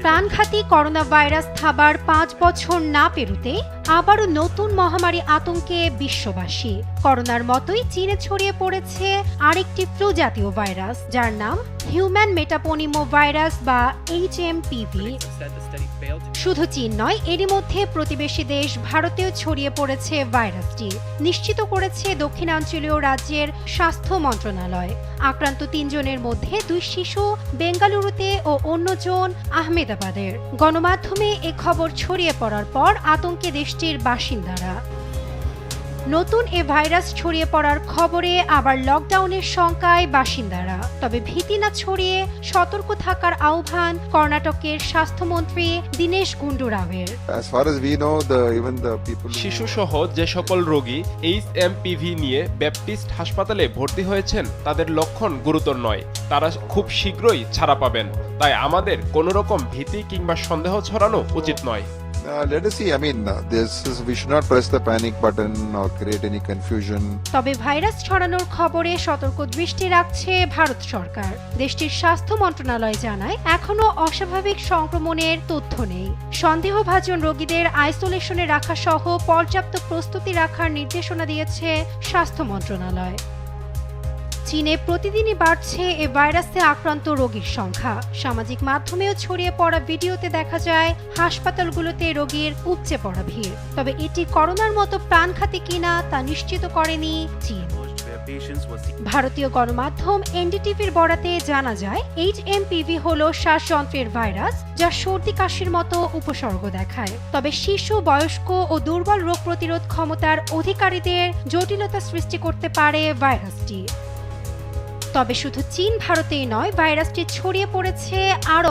প্রাণঘাতী corona virus থাবার পাঁচ বছর না পেরুতে আবারও নতুন মহামারী আতঙ্কে বিশ্ববাসী। করোনার মতোই চীনে ছড়িয়ে পড়েছে আরেকটি ফ্লু জাতীয় ভাইরাস, যার নাম হিউম্যান মেটাপোনিমো ভাইরাস বা এইচ এম পিভি শুধু চীন নয়, এরই মধ্যে প্রতিবেশী দেশ ভারতেও ছড়িয়ে পড়েছে ভাইরাসটি, নিশ্চিত করেছে দক্ষিণাঞ্চলীয় রাজ্যের স্বাস্থ্য মন্ত্রণালয়। আক্রান্ত তিনজনের মধ্যে দুই শিশু, বেঙ্গালুরুতে ও অন্যজন আহমেদাবাদের। গণমাধ্যমে এ খবর ছড়িয়ে পড়ার পর আতঙ্কে দেশটির বাসিন্দারা। নতুন এ ভাইরাস ছড়িয়ে পড়ার খবরে আবার লকডাউনের শঙ্কায় বাসিন্দারা। তবে ভীতি না ছড়িয়ে সতর্ক থাকার আহ্বান কর্ণাটকের স্বাস্থ্যমন্ত্রী দীনেশ গুন্ডুরাওয়ের। People who- শিশুসহ যে সকল রোগী এইচ এমপিভি নিয়ে ব্যাপটিস্ট হাসপাতালে ভর্তি হয়েছেন তাদের লক্ষণ গুরুতর নয়। তারা খুব শীঘ্রই ছাড়া পাবেন। তাই আমাদের কোনো রকম ভীতি কিংবা সন্দেহ ছড়ানো উচিত নয়। Let us see. I mean, uh, this is we should not press the panic button or create any confusion. তবে ভাইরাস ছড়ানোর খবরে সতর্ক দৃষ্টি রাখছে ভারত সরকার দেশটির স্বাস্থ্য মন্ত্রণালয় জানায় এখনও অস্বাভাবিক সংক্রমণের তথ্য নেই সন্দেহভাজন রোগীদের আইসোলেশনে রাখা সহ পর্যাপ্ত প্রস্তুতি রাখার নির্দেশনা দিয়েছে স্বাস্থ্য মন্ত্রণালয় চীনে প্রতিদিনই বাড়ছে এ ভাইরাসে আক্রান্ত রোগীর সংখ্যা। সামাজিক মাধ্যমেও ছড়িয়ে পড়া ভিডিওতে দেখা যায়, হাসপাতালগুলোতে রোগীর উপচে পড়া ভিড়। তবে এটি করোনার মতো প্রাণঘাতী কিনা তা নিশ্চিত করেনি চীন। ভারতীয় গণমাধ্যম এনডিটিভির বরাতে জানা যায়, এইচ এম পিভি হল শ্বাসযন্ত্রের ভাইরাস, যা সর্দি কাশির মতো উপসর্গ দেখায়। তবে শিশু, বয়স্ক ও দুর্বল রোগ প্রতিরোধ ক্ষমতার অধিকারীদের জটিলতা সৃষ্টি করতে পারে ভাইরাসটি। তবে শুধু চীন ভারতেই নয় ভাইরাসটি ছড়িয়ে পড়েছে আরও।